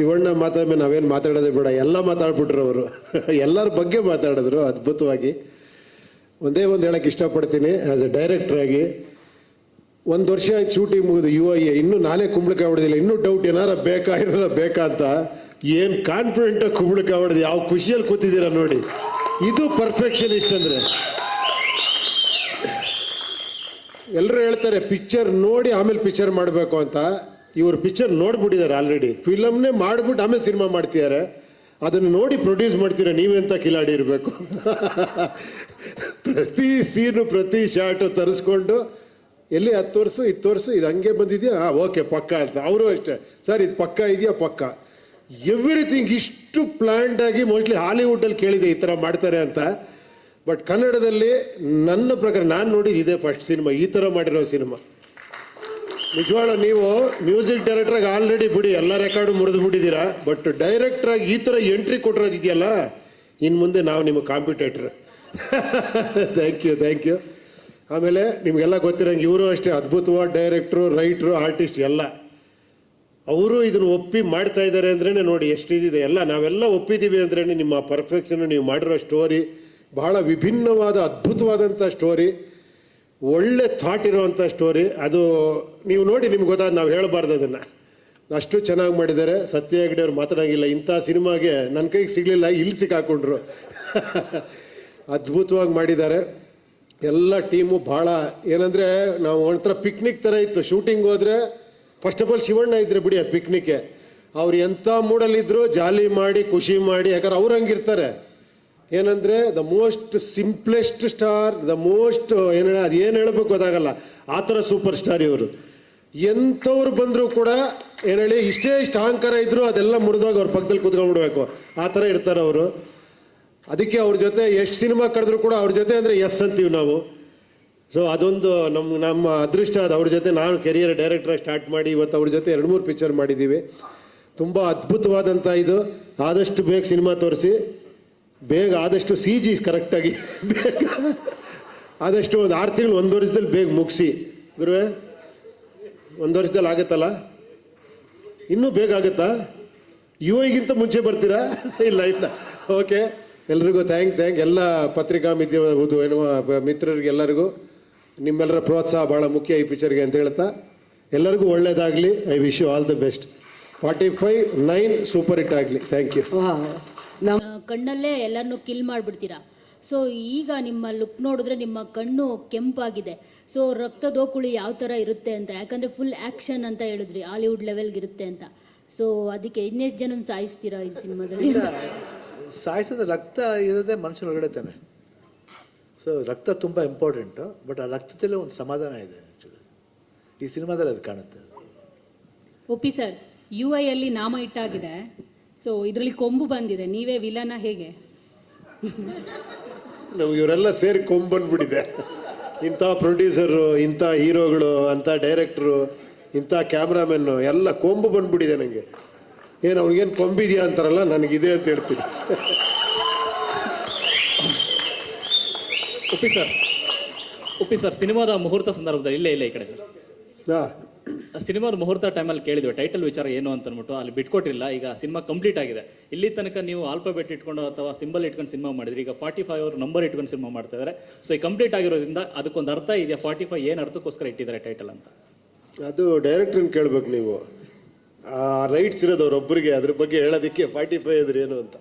ಶಿವಣ್ಣ ಮೇಲೆ ನಾವೇನು ಮಾತಾಡೋದೇ ಬೇಡ, ಎಲ್ಲ ಮಾತಾಡ್ಬಿಟ್ರು ಅವರು. ಎಲ್ಲರ ಬಗ್ಗೆ ಮಾತಾಡಿದ್ರು ಅದ್ಭುತವಾಗಿ. ಒಂದೇ ಒಂದು ಹೇಳಕ್ಕೆ ಇಷ್ಟಪಡ್ತೀನಿ ಆ್ಯಸ್ ಎ ಆಗಿ. ಒಂದು ವರ್ಷ ಆಯ್ತು ಶೂಟಿಂಗ್ ಮುಗಿದು ಯು ಐ ಇನ್ನೂ ನಾನೇ ಕುಂಬಳಕಾಯಿ ಹೊಡೆದಿಲ್ಲ, ಇನ್ನೂ ಡೌಟ್ ಏನಾರ ಬೇಕಾ ಇರೋಲ್ಲ ಬೇಕಾ ಅಂತ. ಏನು ಕಾನ್ಫಿಡೆಂಟಾಗಿ ಕುಂಬಳಕಾಯಿ ಹೊಡೆದು, ಯಾವ ಖುಷಿಯಲ್ಲಿ ಕೂತಿದ್ದೀರಾ ನೋಡಿ. ಇದು ಪರ್ಫೆಕ್ಷನಿಸ್ಟ್ ಅಂದರೆ. ಎಲ್ಲರೂ ಹೇಳ್ತಾರೆ ಪಿಕ್ಚರ್ ನೋಡಿ ಆಮೇಲೆ ಪಿಕ್ಚರ್ ಮಾಡಬೇಕು ಅಂತ. ಇವರು ಪಿಕ್ಚರ್ ನೋಡ್ಬಿಟ್ಟಿದ್ದಾರೆ ಆಲ್ರೆಡಿ ಫಿಲಮ್ನೇ ಮಾಡ್ಬಿಟ್ಟು ಆಮೇಲೆ ಸಿನಿಮಾ ಮಾಡ್ತಿದ್ದಾರೆ ಅದನ್ನು ನೋಡಿ ಪ್ರೊಡ್ಯೂಸ್ ಮಾಡ್ತೀರಾ ನೀವೆಂತ ಕಿಲಾಡಿ ಇರಬೇಕು. ಪ್ರತಿ ಸೀನು ಪ್ರತಿ ಶಾರ್ಟು ತರಿಸ್ಕೊಂಡು, ಎಲ್ಲಿ ಹತ್ತು ವರ್ಷ, ಇತ್ತು ವರ್ಷ, ಇದು ಹಂಗೆ ಬಂದಿದೆಯಾ? ಹಾಂ ಓಕೆ ಪಕ್ಕ ಅಂತ. ಅವರು ಅಷ್ಟೇ. ಸರ್, ಇದು ಪಕ್ಕ ಇದೆಯಾ? ಪಕ್ಕ. ಎವ್ರಿಥಿಂಗ್ ಇಷ್ಟು ಪ್ಲ್ಯಾಂಡ್ ಆಗಿ ಮೋಸ್ಟ್ಲಿ ಹಾಲಿವುಡ್ಡಲ್ಲಿ ಕೇಳಿದೆ ಈ ಥರ ಮಾಡ್ತಾರೆ ಅಂತ. ಬಟ್ ಕನ್ನಡದಲ್ಲಿ ನನ್ನ ಪ್ರಕಾರ ನಾನು ನೋಡಿದ್ದು ಇದೇ ಫಸ್ಟ್ ಸಿನಿಮಾ ಈ ಥರ ಮಾಡಿರೋ ಸಿನಿಮಾ ನಿಜವಾಗ್ಲೂ ನೀವು ಮ್ಯೂಸಿಕ್ ಡೈರೆಕ್ಟ್ರಾಗಿ ಆಲ್ರೆಡಿ ಬಿಡಿ, ಎಲ್ಲ ರೆಕಾರ್ಡು ಮುರಿದು ಬಿಟ್ಟಿದ್ದೀರಾ? ಬಟ್ ಡೈರೆಕ್ಟ್ರಾಗಿ ಈ ಥರ ಎಂಟ್ರಿ ಕೊಟ್ಟಿರೋದು ಇದೆಯಲ್ಲ ಇನ್ನು ಮುಂದೆ ನಾವು ನಿಮ್ಮ competitor. Thank you thank you ಆಮೇಲೆ ನಿಮಗೆಲ್ಲ ಗೊತ್ತಿರಂಗೆ ಇವರು ಅಷ್ಟೇ ಅದ್ಭುತವಾದ ಡೈರೆಕ್ಟ್ರು, ರೈಟ್ರು, ಆರ್ಟಿಸ್ಟ್ ಎಲ್ಲ. ಅವರು ಇದನ್ನು ಒಪ್ಪಿ ಮಾಡ್ತಾ ಇದ್ದಾರೆ ಅಂದ್ರೇ ನೋಡಿ ಎಷ್ಟಿದೆ ಎಲ್ಲ. ನಾವೆಲ್ಲ ಒಪ್ಪಿದ್ದೀವಿ ಅಂದ್ರೇ ನಿಮ್ಮ ಪರ್ಫೆಕ್ಷನ್ ನೀವು ಮಾಡಿರೋ ಸ್ಟೋರಿ ಬಹಳ ವಿಭಿನ್ನವಾದ ಅದ್ಭುತವಾದಂಥ ಸ್ಟೋರಿ ಒಳ್ಳೆ ಥಾಟ್ ಇರುವಂಥ ಸ್ಟೋರಿ ಅದು ನೀವು ನೋಡಿ ನಿಮ್ಗೆ ಗೊತ್ತಾದ ನಾವು ಹೇಳಬಾರ್ದು ಅದನ್ನು. ಅಷ್ಟು ಚೆನ್ನಾಗಿ ಮಾಡಿದ್ದಾರೆ. ಸತ್ಯ ಹೆಗ್ಡೆ ಅವ್ರು ಮಾತಾಡೋಂಗಿಲ್ಲ. ಇಂಥ ಸಿನಿಮಾಗೆ ನನ್ನ ಕೈಗೆ ಸಿಗಲಿಲ್ಲ ಇಲ್ಲಿ ಸಿಕ್ಕಾಕೊಂಡ್ರು. ಅದ್ಭುತವಾಗಿ ಮಾಡಿದ್ದಾರೆ. ಎಲ್ಲ ಟೀಮು ಭಾಳ, ಏನಂದರೆ ನಾವು ಒಂಥರ ಪಿಕ್ನಿಕ್ ಥರ ಇತ್ತು. ಶೂಟಿಂಗ್ ಹೋದರೆ ಫಸ್ಟ್ ಆಫ್ ಆಲ್ ಶಿವಣ್ಣ ಇದ್ರೆ ಬಿಡಿ ಅದು ಪಿಕ್ನಿಕ್ಕೆ ಅವ್ರು ಎಂಥ ಮೂಡಲ್ಲಿದ್ದರು ಜಾಲಿ ಮಾಡಿ, ಖುಷಿ ಮಾಡಿ, ಯಾಕಂದ್ರೆ ಅವ್ರು ಹಂಗಿರ್ತಾರೆ ಏನಂದರೆ the most simplest star the most ಏನು ಅದು ಏನು ಹೇಳಬೇಕು ಗೊತ್ತಾಗಲ್ಲ. ಆ ಥರ ಸೂಪರ್ ಸ್ಟಾರ್ ಇವರು. ಎಂಥವ್ರು ಬಂದರೂ ಕೂಡ ಏನೇಳಿ ಇಷ್ಟೇ ಇಷ್ಟು ಅಹಂಕಾರ ಇದ್ದರೂ ಅದೆಲ್ಲ ಮುರಿದೋಗಿ ಅವ್ರ ಪಕ್ಕದಲ್ಲಿ ಕೂತ್ಕೊಂಡ್ಬಿಡ್ಬೇಕು. ಆ ಥರ ಇರ್ತಾರೆ ಅವರು. ಅದಕ್ಕೆ ಅವ್ರ ಜೊತೆ ಎಷ್ಟು ಸಿನಿಮಾ ಕರೆದ್ರು ಕೂಡ ಅವ್ರ ಜೊತೆ ಅಂದರೆ ಎಸ್ ಅಂತೀವಿ ನಾವು. ಸೊ ಅದೊಂದು ನಮ್ಮ ನಮ್ಮ ಅದೃಷ್ಟ ಅದು. ಅವ್ರ ಜೊತೆ ನಾನು ಕೆರಿಯರ್ ಡೈರೆಕ್ಟ್ರಾಗಿ ಸ್ಟಾರ್ಟ್ ಮಾಡಿ ಇವತ್ತು ಅವ್ರ ಜೊತೆ ಎರಡು ಮೂರು ಪಿಕ್ಚರ್ ಮಾಡಿದ್ದೀವಿ ತುಂಬ ಅದ್ಭುತವಾದಂಥ ಇದು. ಆದಷ್ಟು ಬೇಗ ಸಿನಿಮಾ ತೋರಿಸಿ. ಬೇಗ ಆದಷ್ಟು ಸಿ ಜಿ ಕರೆಕ್ಟಾಗಿ ಬೇಗ ಆದಷ್ಟು ಒಂದು ಆರು ತಿಂಗಳು ಒಂದು ವರ್ಷದಲ್ಲಿ ಬೇಗ ಮುಗಿಸಿ. ಗುರುವೆ, ಒಂದು ವರ್ಷದಲ್ಲಿ ಆಗುತ್ತಲ್ಲ? ಇನ್ನೂ ಬೇಗ ಆಗುತ್ತಾ? ಯು ಐಗಿಂತ ಮುಂಚೆ ಬರ್ತೀರಾ? ಇಲ್ಲ ಇಲ್ಲ. ಓಕೆ ಎಲ್ರಿಗೂ ಥ್ಯಾಂಕ್ ಥ್ಯಾಂಕ್ ಎಲ್ಲ ಪತ್ರಿಕಾ ಮಿತ್ರ ಹೌದು ಏನೋ ಮಿತ್ರರಿಗೆ ಎಲ್ಲರಿಗೂ ನಿಮ್ಮೆಲ್ಲರ ಪ್ರೋತ್ಸಾಹ ಭಾಳ ಮುಖ್ಯ ಈ ಪಿಕ್ಚರ್ಗೆ ಅಂತ ಹೇಳ್ತಾ. ಎಲ್ಲರಿಗೂ ಒಳ್ಳೆಯದಾಗಲಿ I wish you all the best forty five nine super hit ಆಗಲಿ ಥ್ಯಾಂಕ್ ಯು ನಮ್ಮ ಕಣ್ಣಲ್ಲೇ ಎಲ್ಲರನ್ನು ಕಿಲ್ ಮಾಡಿಬಿಡ್ತೀರಾ? ಸೊ ಈಗ ನಿಮ್ಮ ಲುಕ್ ನೋಡಿದ್ರೆ ನಿಮ್ಮ ಕಣ್ಣು ಕೆಂಪಾಗಿದೆ. ಸೊ ರಕ್ತದೋಕುಳಿ ಯಾವ ಥರ ಇರುತ್ತೆ ಅಂತ ಯಾಕಂದರೆ ಫುಲ್ ಆ್ಯಕ್ಷನ್ ಅಂತ ಹೇಳಿದ್ರಿ ಹಾಲಿವುಡ್ ಲೆವೆಲ್ಗೆ ಇರುತ್ತೆ ಅಂತ. ಸೊ ಅದಕ್ಕೆ ಇನ್ನೆಷ್ಟು ಜನ ಸಾಯಿಸ್ತೀರಾ ಈ ಸಿನಿಮಾದಲ್ಲಿ? ಸಾಯಿಸೋದು ರಕ್ತ ಇರೋದೇ ಮನುಷ್ಯನ ಒಳಗಡೆ ತಾನೆ. ಸೊ ರಕ್ತ ತುಂಬ ಇಂಪಾರ್ಟೆಂಟು ಬಟ್ ಆ ರಕ್ತದಲ್ಲೇ ಒಂದು ಸಮಾಧಾನ ಇದೆ ಆ್ಯಕ್ಚುಲಿ ಈ ಸಿನಿಮಾದಲ್ಲಿ ಅದು ಕಾಣುತ್ತೆ. ಒಪ್ಪಿ ಸರ್ ಯು ಐ ಅಲ್ಲಿ ನಾಮ ಇಟ್ಟಾಗಿದೆ. ಸೊ ಇದರಲ್ಲಿ ಕೊಂಬು ಬಂದಿದೆ. ನೀವೇ ವಿಲನ ಹೇಗೆ? ನಾವು ಇವರೆಲ್ಲ ಸೇರಿ ಕೊಂಬು ಬಂದ್ಬಿಟ್ಟಿದೆ. ಇಂಥ ಪ್ರೊಡ್ಯೂಸರು ಇಂಥ ಹೀರೋಗಳು ಅಂಥ ಡೈರೆಕ್ಟ್ರು ಇಂಥ ಕ್ಯಾಮ್ರಾಮನ್ನು ಎಲ್ಲ ಕೊಂಬು ಬಂದ್ಬಿಟ್ಟಿದೆ ನನಗೆ ಏನು ಅವ್ರಿಗೇನು ಕೊಂಬಿದೆಯಾ ಅಂತಾರಲ್ಲ ನನಗಿದೆ ಅಂತ ಹೇಳ್ತೀನಿ. ಉಪ್ಪಿ ಸರ್. ಉಪ್ಪಿ ಸರ್ ಸಿನಿಮಾದ ಮುಹೂರ್ತ ಸಂದರ್ಭದಲ್ಲಿ ಇಲ್ಲೇ ಇಲ್ಲ ಈ ಕಡೆ ಸರ್. ಹಾಂ. ಸಿನಿಮಾದ ಮುಹೂರ್ತ ಟೈಮಲ್ಲಿ ಕೇಳಿದ್ವಿ. ಟೈಟಲ್ ವಿಚಾರ ಏನು ಅಂತ ಅಂದ್ಬಿಟ್ಟು ಅಲ್ಲಿ ಬಿಟ್ಕೊಟ್ಟಿಲ್ಲ. ಈಗ ಸಿನಿಮಾ ಕಂಪ್ಲೀಟ್ ಆಗಿದೆ. ಇಲ್ಲಿ ತನಕ ನೀವು ಆಲ್ಫಾಬೆಟ್ ಇಟ್ಕೊಂಡು ಅಥವಾ ಸಿಂಬಲ್ ಇಟ್ಕೊಂಡು ಸಿನಿಮಾ ಮಾಡಿದ್ರಿ. ಈಗ ಫಾರ್ಟಿ ಫೈವ್ ಅವ್ರ ನಂಬರ್ ಇಟ್ಕೊಂಡು ಸಿನಿಮಾ ಮಾಡ್ತಾ ಇದ್ದಾರೆ ಸೊ ಈ ಕಂಪ್ಲೀಟ್ ಆಗಿರೋದ್ರಿಂದ ಅದಕ್ಕೊಂದು ಅರ್ಥ ಇದೆಯಾ ಫಾರ್ಟಿ ಫೈವ್ ಏನು ಅರ್ಥಕ್ಕೋಸ್ಕರ ಇಟ್ಟಿದ್ದಾರೆ ಟೈಟಲ್ ಅಂತ? ಅದು ಡೈರೆಕ್ಟ್ರನ್ನ ಕೇಳ್ಬೇಕು ನೀವು. ರೈಟ್ಸ್ ಇರೋದು ಅವ್ರೊಬ್ಬರಿಗೆ ಅದ್ರ ಬಗ್ಗೆ ಹೇಳೋದಕ್ಕೆ ಫಾರ್ಟಿ ಫೈವ್ ಅಂದ್ರೆ ಏನು ಅಂತ?